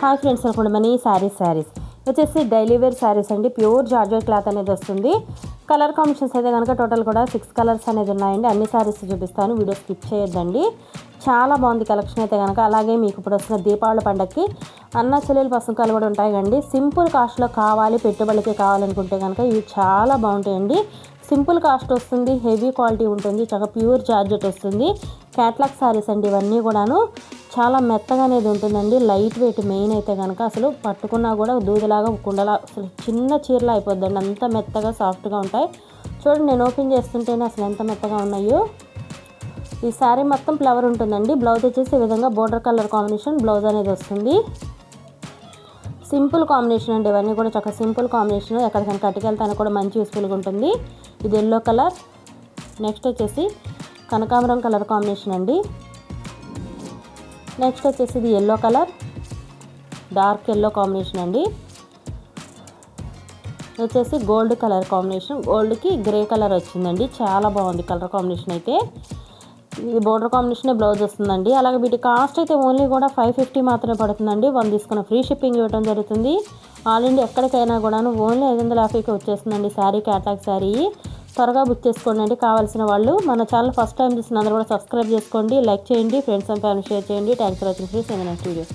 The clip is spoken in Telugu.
హాయ్ ఫ్రెండ్స్ అనుకోండి ఈ శారీస్ శారీస్ వచ్చేసి డైలీ వేర్ శారీస్ అండి. ప్యూర్ జార్జెట్ క్లాత్ అనేది వస్తుంది. కలర్ కాంబినేషన్స్ అయితే కనుక టోటల్ కూడా సిక్స్ కలర్స్ అనేది ఉన్నాయండి. అన్ని శారీస్ చూపిస్తాను. వీడియో స్కిప్ చేయొద్దండి. చాలా బాగుంది కలెక్షన్ అయితే కనుక అలాగే మీకు ఇప్పుడు వస్తున్న దీపావళి పండగకి అన్న చెల్లెలు పసుకాలు కూడా ఉంటాయి కండి సింపుల్ కాస్ట్లో కావాలి పెట్టుబడికి కావాలనుకుంటే కనుక ఇవి చాలా బాగుంటాయండి. సింపుల్ కాస్ట్ వస్తుంది హెవీ క్వాలిటీ ఉంటుంది చాలా ప్యూర్ జార్జెట్ వస్తుంది. క్యాట్లాగ్ శారీస్ అండి ఇవన్నీ కూడాను. చాలా మెత్తగా అనేది ఉంటుందండి లైట్ వెయిట్ మెయిన్ అయితే కనుక అసలు పట్టుకున్నా కూడా దూదిలాగా కుండలా అసలు చిన్న చీరలా అయిపోద్దండి అంత మెత్తగా సాఫ్ట్గా ఉంటాయి. చూడండి నేను ఓపెన్ చేస్తుంటేనే అసలు ఎంత మెత్తగా ఉన్నాయో. ఈ శారీ మొత్తం ఫ్లవర్ ఉంటుందండి బ్లౌజ్ వచ్చేసి ఈ విధంగా బోర్డర్ కలర్ కాంబినేషన్ బ్లౌజ్ అనేది వస్తుంది. సింపుల్ కాంబినేషన్ అండి ఇవన్నీ కూడా చక్కగా సింపుల్ కాంబినేషన్ ఎక్కడికైనా కట్టుకెళ్తాను కూడా మంచి యూస్ఫుల్గా ఉంటుంది. ఇది ఎల్లో కలర్. నెక్స్ట్ వచ్చేసి కనకాంబరం కలర్ కాంబినేషన్ అండి. నెక్స్ట్ వచ్చేసి ఇది yellow colour. Dark yellow combination అండి. వచ్చేసి గోల్డ్ కలర్ కాంబినేషన్. గోల్డ్కి గ్రే కలర్ వచ్చిందండి. చాలా బాగుంది కలర్ కాంబినేషన్ అయితే. ఇది బోర్డర్ కాంబినేషన్ బ్లౌజ్ వస్తుందండి. అలాగే వీటి కాస్ట్ అయితే ఓన్లీ కూడా ఫైవ్ ఫిఫ్టీ మాత్రమే పడుతుందండి. వన్ తీసుకున్న ఫ్రీ షిప్పింగ్ ఇవ్వడం జరుగుతుంది. ఆల్ ఇండియా ఎక్కడికైనా కూడాను ఓన్లీ ఐదు వందల యాభైకి వచ్చేస్తుందండి శారీ క్యాటాగ్ శారీ త్వరగా బుక్ చేసుకోండి అండి కావాల్సిన వాళ్ళు. మన ఛానల్ ఫస్ట్ టైం చూసిన అందరూ కూడా సబ్స్క్రైబ్ చేసుకోండి లైక్ చేయండి ఫ్రెండ్స్ అండ్ ఫ్యామిలీ షేర్ చేయండి. Thanks for watching please next video